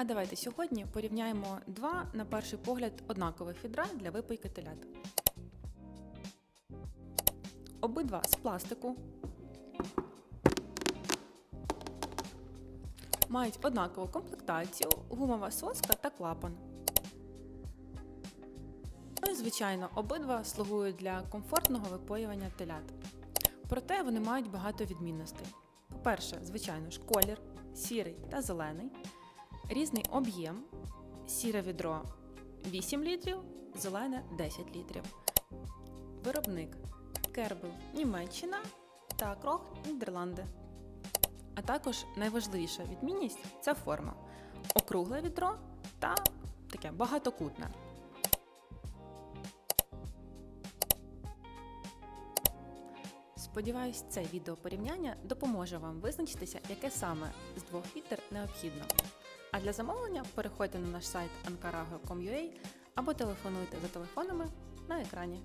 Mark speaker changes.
Speaker 1: А давайте сьогодні порівняємо два, на перший погляд, однакових відра для випийки телят. Обидва з пластику. Мають однакову комплектацію, гумова соска та клапан. Ну і, звичайно, обидва слугують для комфортного випоювання телят. Проте вони мають багато відмінностей. По-перше, звичайно ж, колір сірий та зелений, різний об'єм, сіре відро 8 літрів, зелене 10 літрів. Виробник Кербел Німеччина та Крох Нідерланди. А також найважливіша відмінність це форма. Округле відро та таке багатокутне. Сподіваюсь, це відео порівняння допоможе вам визначитися, яке саме з двох літер необхідно. А для замовлення переходьте на наш сайт ankarago.com.ua або телефонуйте за телефонами на екрані.